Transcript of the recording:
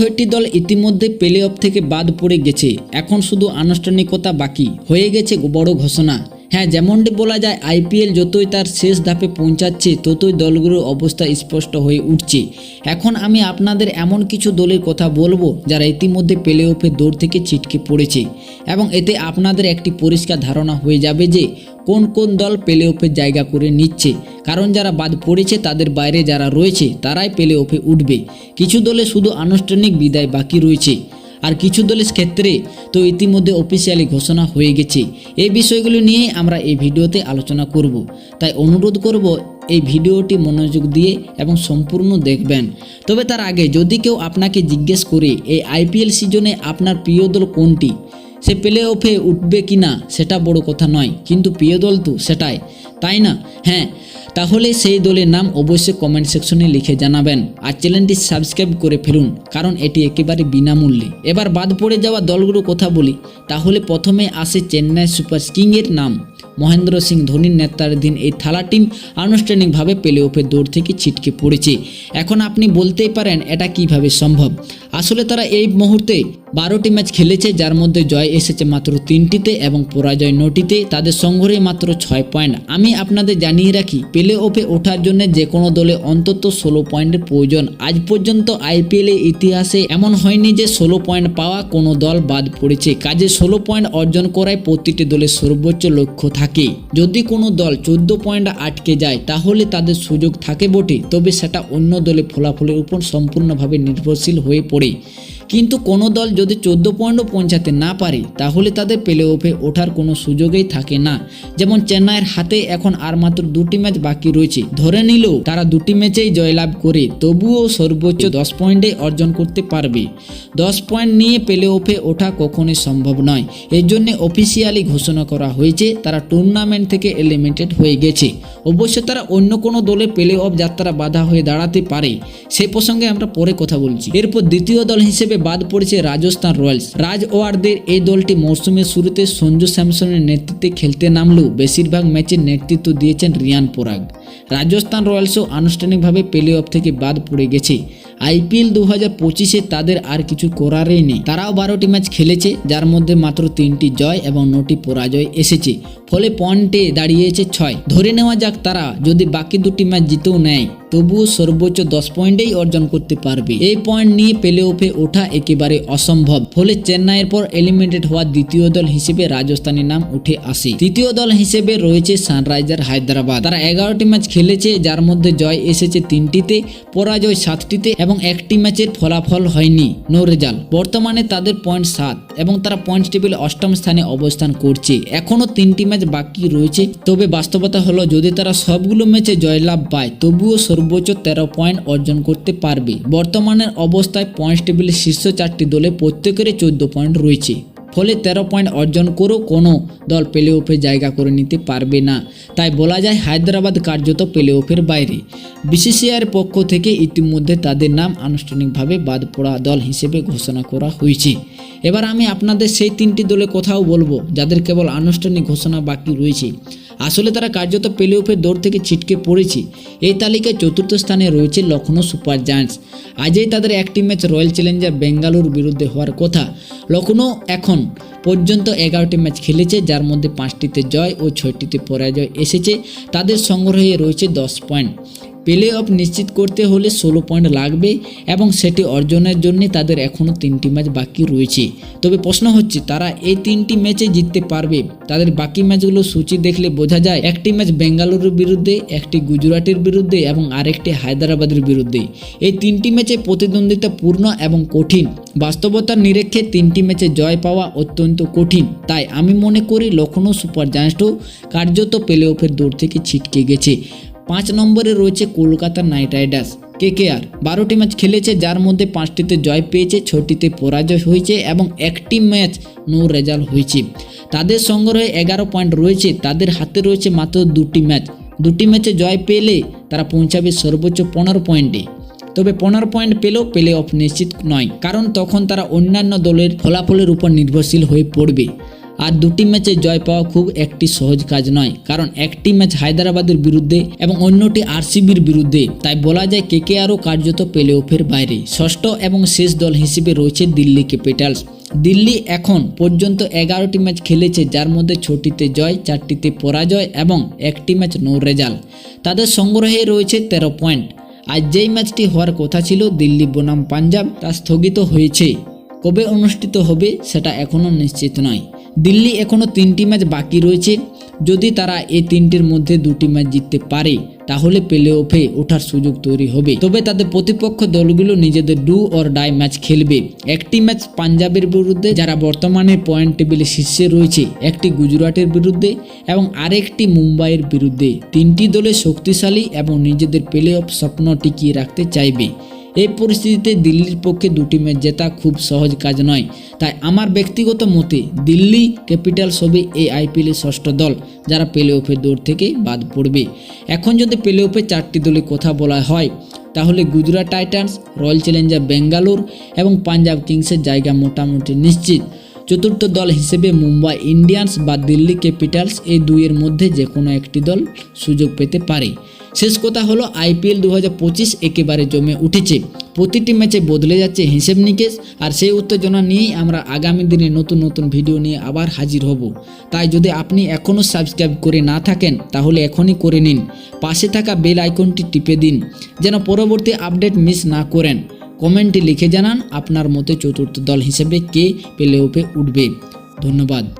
ছয়টি দল ইতিমধ্যে প্লে অফ থেকে বাদ পড়ে গেছে। এখন শুধু আনুষ্ঠানিকতা বাকি। হয়ে গেছে বড় ঘোষণা। হ্যাঁ যেমনটি বলা যায় আইপিএল যতই তার শেষ ধাপে পৌঁছাচ্ছে, ততই দলগুলোর অবস্থা স্পষ্ট হয়ে উঠছে। এখন আমি আপনাদের এমন কিছু দলের কথা বলব, যারা ইতিমধ্যে প্লে অফে দৌড় থেকে ছিটকে পড়েছে। এবং এতে আপনাদের একটি পরিষ্কার ধারণা হয়ে যাবে যে, কোন কোন দল প্লে অফে জায়গা করে নিচ্ছে। কারণ যারা বাদ পড়েছে, তাদের বাইরে যারা রয়েছে, তারাই প্লে অফে উঠবে। কিছু দলে শুধু আনুষ্ঠানিক বিদায় বাকি রয়েছে। আর কিছু দলের ক্ষেত্রে তো ইতিমধ্যে অফিসিয়ালি ঘোষণা হয়ে গেছে। এই বিষয়গুলো নিয়ে আমরা এই ভিডিওতে আলোচনা করব। তাই অনুরোধ করব, এই ভিডিওটি মনোযোগ দিয়ে এবং সম্পূর্ণ দেখবেন। তবে তার আগে যদি কেউ আপনাকে জিজ্ঞেস করে, এই আইপিএল সিজনে আপনার প্রিয় দল কোনটি? সে প্লে অফে উঠবে কি না সেটা বড় কথা নয়। কিন্তু প্রিয় দল তো, সেটাই। তাই না? হ্যাঁ। তাহলে সেই দলের নাম অবশ্যই কমেন্ট সেকশনে লিখে জানাবেন আর চ্যানেলটি সাবস্ক্রাইব করে ফেলুন, কারণ এটি একেবারে বিনামূল্যে। এবার বাদ পড়ে যাওয়া দলগুলোর কথা বলি, তাহলে প্রথমে আসে চেন্নাই সুপার কিংয়ের নাম। মহেন্দ্র সিং ধোনির নেতৃত্বাধীন এই থালা টিম আনুষ্ঠানিকভাবে প্লে অফের দৌড় থেকে ছিটকে পড়েছে। এখন আপনি বলতেই পারেন, এটা কীভাবে সম্ভব? আসলে তারা এই মুহূর্তে বারোটি ম্যাচ খেলেছে, যার মধ্যে জয় এসেছে মাত্র তিনটিতে এবং পরাজয় নটিতে, তাদের সংগ্রহে মাত্র ছয় পয়েন্ট। আমি আপনাদের জানিয়ে রাখি প্লে অফে ওঠার জন্য যে কোনো দলে অন্তত ষোলো পয়েন্টের প্রয়োজন। আজ পর্যন্ত আইপিএল এর ইতিহাসে এমন হয়নি যে ষোলো পয়েন্ট পাওয়া কোনো দল বাদ পড়েছে। কাজে ষোলো পয়েন্ট অর্জন করায় প্রতিটি দলের সর্বোচ্চ লক্ষ্য থাকে। যদি কোনো দল চোদ্দ পয়েন্ট আটকে যায়, তাহলে তাদের সুযোগ থাকে বটে, তবে সেটা অন্য দলে ফলাফলের উপর সম্পূর্ণভাবে নির্ভরশীল হয়ে পড়ে। করি কিন্তু কোনো দল যদি চোদ্দ পয়েন্টও পৌঁছাতে না পারে, তাহলে তাদের প্লে অফে ওঠার কোনো সুযোগই থাকে না। যেমন চেন্নাইয়ের হাতে এখন আর মাত্র দুটি ম্যাচ বাকি রয়েছে। ধরে নিলেও তারা দুটি ম্যাচেই জয়লাভ করে, তবুও সর্বোচ্চ দশ পয়েন্টে অর্জন করতে পারবে। দশ পয়েন্ট নিয়ে প্লে অফে ওঠা কখনোই সম্ভব নয়। এর জন্য অফিসিয়ালি ঘোষণা করা হয়েছে, তারা টুর্নামেন্ট থেকে এলিমিনেটেড হয়ে গেছে। অবশ্য তারা অন্য কোনো দলে প্লে অফ যাত্রা বাধা হয়ে দাঁড়াতে পারে, সে প্রসঙ্গে আমরা পরে কথা বলছি। এরপর দ্বিতীয় দল হিসেবে বাদ পড়েছে রাজস্থান রয়্যালস। রাজ ওয়ার্ডের এই দলটি মরশুমের শুরুতে সঞ্জু স্যামসনের নেতৃত্বে খেলতে নামলেও বেশিরভাগ ম্যাচের নেতৃত্ব দিয়েছেন রিয়ান পোরাগ। রাজস্থান রয়্যালসও আনুষ্ঠানিকভাবে প্লে অফ থেকে বাদ পড়ে গেছে। আইপিএল দু হাজার পঁচিশে তাদের আর কিছু করারই নেই। তারাও বারোটি ম্যাচ খেলেছে, যার মধ্যে মাত্র তিনটি জয় এবং নটি পরাজয় এসেছে। ফলে পয়েন্টে দাঁড়িয়েছে ছয়। ধরে নেওয়া যাক তারা যদি বাকি দুটি ম্যাচ জিতেও নেয়, তবুও সর্বোচ্চ দশ পয়েন্টেই অর্জন করতে পারবে। এই পয়েন্ট নিয়ে প্লে অফে ওঠা একেবারে অসম্ভব, ফলে চেন্নাইয়ের পর এলিমিনেটেড হওয়া দ্বিতীয় দল হিসেবে রাজস্থানের নাম উঠে আসে। তৃতীয় দল হিসেবে রয়েছে সানরাইজার হায়দ্রাবাদ। তারা এগারোটি ম্যাচ খেলেছে, যার মধ্যে জয় এসেছে তিনটিতে, পরাজয় সাতটিতে এবং একটি ম্যাচের ফলাফল হয়নি। No result. বর্তমানে তাদের পয়েন্ট সাত এবং তারা পয়েন্ট টেবিলে অষ্টম স্থানে অবস্থান করছে। এখনও তিনটি ম্যাচ বাকি রয়েছে। তবে বাস্তবতা হলো, যদি তারা সবগুলো ম্যাচে জয়লাভ পায়, তবুও সর্বোচ্চ তেরো পয়েন্ট অর্জন করতে পারবে। বর্তমানের অবস্থায় পয়েন্ট টেবিলের শীর্ষ চারটি দলে প্রত্যেকেরই চোদ্দ পয়েন্ট রয়েছে। ফলে তেরো পয়েন্ট অর্জন করেও কোনো দল প্লে অফে জায়গা করে নিতে পারবে না। তাই বলা যায়, হায়দ্রাবাদ কার্যত প্লে অফের বাইরে। বিসিসিআইয়ের পক্ষ থেকে ইতিমধ্যে তাদের নাম আনুষ্ঠানিকভাবে বাদ পড়া দল হিসেবে ঘোষণা করা হয়েছে। এবার আমি আপনাদের সেই তিনটি দলের কথাও বলব, যাদের কেবল আনুষ্ঠানিক ঘোষণা বাকি রয়েছে। আসলে তারা কার্যত প্লে অফের দৌড় থেকে ছিটকে পড়েছে। এই তালিকায় চতুর্থ স্থানে রয়েছে লখনৌ সুপার জায়ান্টস। আজই তাদের একটি ম্যাচ রয়্যাল চ্যালেঞ্জার বেঙ্গালুর বিরুদ্ধে হওয়ার কথা। লখনৌ এখন পর্যন্ত এগারোটি ম্যাচ খেলেছে, যার মধ্যে পাঁচটিতে জয় ও ছয়টিতে পরাজয় এসেছে। তাদের সংগ্রহে রয়েছে দশ পয়েন্ট। প্লে অফ নিশ্চিত করতে হলে ষোলো পয়েন্ট লাগবে এবং সেটি অর্জনের জন্য তাদের এখনও তিনটি ম্যাচ বাকি রয়েছে। তবে প্রশ্ন হচ্ছে, তারা এই তিনটি ম্যাচে জিততে পারবে? তাদের বাকি ম্যাচগুলো সূচি দেখলে বোঝা যায়, একটি ম্যাচ বেঙ্গালুরুর বিরুদ্ধে, একটি গুজরাটের বিরুদ্ধে এবং আরেকটি হায়দ্রাবাদের বিরুদ্ধে। এই তিনটি ম্যাচে প্রতিদ্বন্দ্বিতা পূর্ণ এবং কঠিন। বাস্তবতার নিরীক্ষে তিনটি ম্যাচে জয় পাওয়া অত্যন্ত কঠিন। তাই আমি মনে করি লখনৌ সুপার জায়ান্টও কার্যত প্লে অফের দৌড় থেকে ছিটকে গেছে। পাঁচ নম্বরে রয়েছে কলকাতা নাইট রাইডার্স। কেকেআর বারোটি ম্যাচ খেলেছে, যার মধ্যে পাঁচটিতে জয় পেয়েছে ছটিতে পরাজয় হয়েছে এবং একটি ম্যাচ নো রেজাল্ট হয়েছে। তাদের সংগ্রহে এগারো পয়েন্ট রয়েছে, তাদের হাতে রয়েছে মাত্র দুটি ম্যাচ। দুটি ম্যাচে জয় পেলে তারা পৌঁছাবে সর্বোচ্চ পনেরো পয়েন্টে। তবে পনেরো পয়েন্ট পেলেও প্লে অফ নিশ্চিত নয়, কারণ তখন তারা অন্যান্য দলের ফলাফলের উপর নির্ভরশীল হয়ে পড়বে। আর দুটি ম্যাচে জয় পাওয়া খুব একটি সহজ কাজ নয়, কারণ একটি ম্যাচ হায়দ্রাবাদের বিরুদ্ধে এবং অন্যটি আরসিবির বিরুদ্ধে। তাই বলা যায় কে আরও কার্যত প্লে অফের বাইরে। ষষ্ঠ এবং শেষ দল হিসেবে রয়েছে দিল্লি ক্যাপিটালস। দিল্লি এখন পর্যন্ত এগারোটি ম্যাচ খেলেছে, যার মধ্যে ছটিতে জয়, চারটিতে পরাজয় এবং একটি ম্যাচ নো রেজাল্ট। তাদের সংগ্রহে রয়েছে তেরো পয়েন্ট। আজ যেই ম্যাচটি হওয়ার কথা ছিল, দিল্লি বনাম পাঞ্জাব তা স্থগিত হয়েছে। কবে অনুষ্ঠিত হবে সেটা এখনও নিশ্চিত নয়। দিল্লি এখনও তিনটি ম্যাচ বাকি রয়েছে। যদি তারা এই তিনটির মধ্যে দুটি ম্যাচ জিততে পারে, তাহলে প্লে অফে ওঠার সুযোগ তৈরি হবে। তবে তাদের প্রতিপক্ষ দলগুলো নিজেদের ডু অর ডাই ম্যাচ খেলবে। একটি ম্যাচ পাঞ্জাবের বিরুদ্ধে, যারা বর্তমানে পয়েন্ট টেবিলে শীর্ষে রয়েছে, একটি গুজরাটের বিরুদ্ধে এবং আরেকটি মুম্বাইয়ের বিরুদ্ধে। তিনটি দলে শক্তিশালী এবং নিজেদের প্লে অফ স্বপ্ন টিকিয়ে রাখতে চাইবে। এই পরিস্থিতিতে দিল্লির পক্ষে দুটি ম্যাচ জেতা খুব সহজ কাজ নয়। তাই আমার ব্যক্তিগত মতে দিল্লি ক্যাপিটালস হবে এই আইপিএলের ষষ্ঠ দল, যারা প্লে অফের দৌড় থেকে বাদ পড়বে। এখন যদি প্লে অফে চারটি দলের কথা বলা হয়, তাহলে Gujarat Titans, Royal Challenger Bangalore এবং পাঞ্জাব কিংসের জায়গা মোটামুটি নিশ্চিত। চতুর্থ দল হিসেবে মুম্বাই ইন্ডিয়ান্স বা দিল্লি ক্যাপিটালস এই দুইয়ের মধ্যে যে কোনো একটি দল সুযোগ পেতে পারে। শেষ কথা হলো আইপিএল দু হাজার পঁচিশ একেবারে জমে উঠেছে। প্রতিটি ম্যাচে বদলে যাচ্ছে হিসেব নিকেশ, আর সেই উত্তেজনা নিয়েই আমরা আগামী দিনে নতুন নতুন ভিডিও নিয়ে আবার হাজির হব। তাই যদি আপনি এখনও সাবস্ক্রাইব করে না থাকেন, তাহলে এখনই করে নিন। পাশে থাকা বেল আইকনটি টিপে দিন, যেন পরবর্তী আপডেট মিস না করেন। কমেন্টে লিখে জানান আপনার মতে চতুর্থ দল হিসেবে কে প্লে অফে উঠবে। ধন্যবাদ।